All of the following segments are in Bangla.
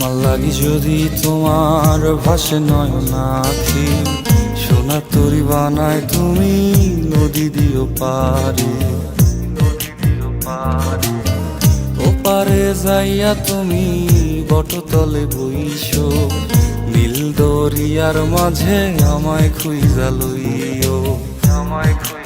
লাগি যদি তোমার ভাসে নয়নাখি সোনা তরি বানায় তুমি নদী দিও পারে ওপারে যাইয়া তুমি বটতলে বইছো নীল দরিয়ার মাঝে আমায় খুইজা লইও, আমায় খুইজা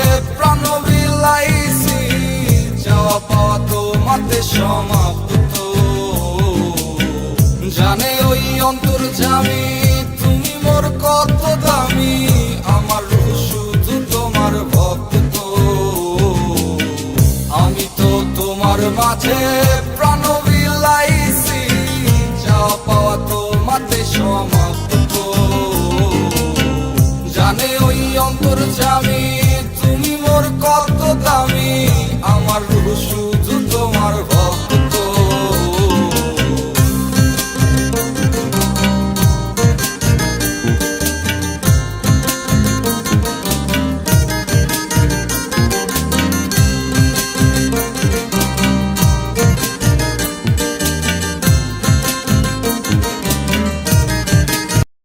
যাওয়া পাওয়া সমাপ্ত। জানে ওই অন্তর জামি, তুমি মোর কত দামি, আমার শুধু তোমার ভক্ত। আমি তো তোমার মাঝে প্রাণ যাওয়া পাওয়া তোমাতে সমাপ্ত was.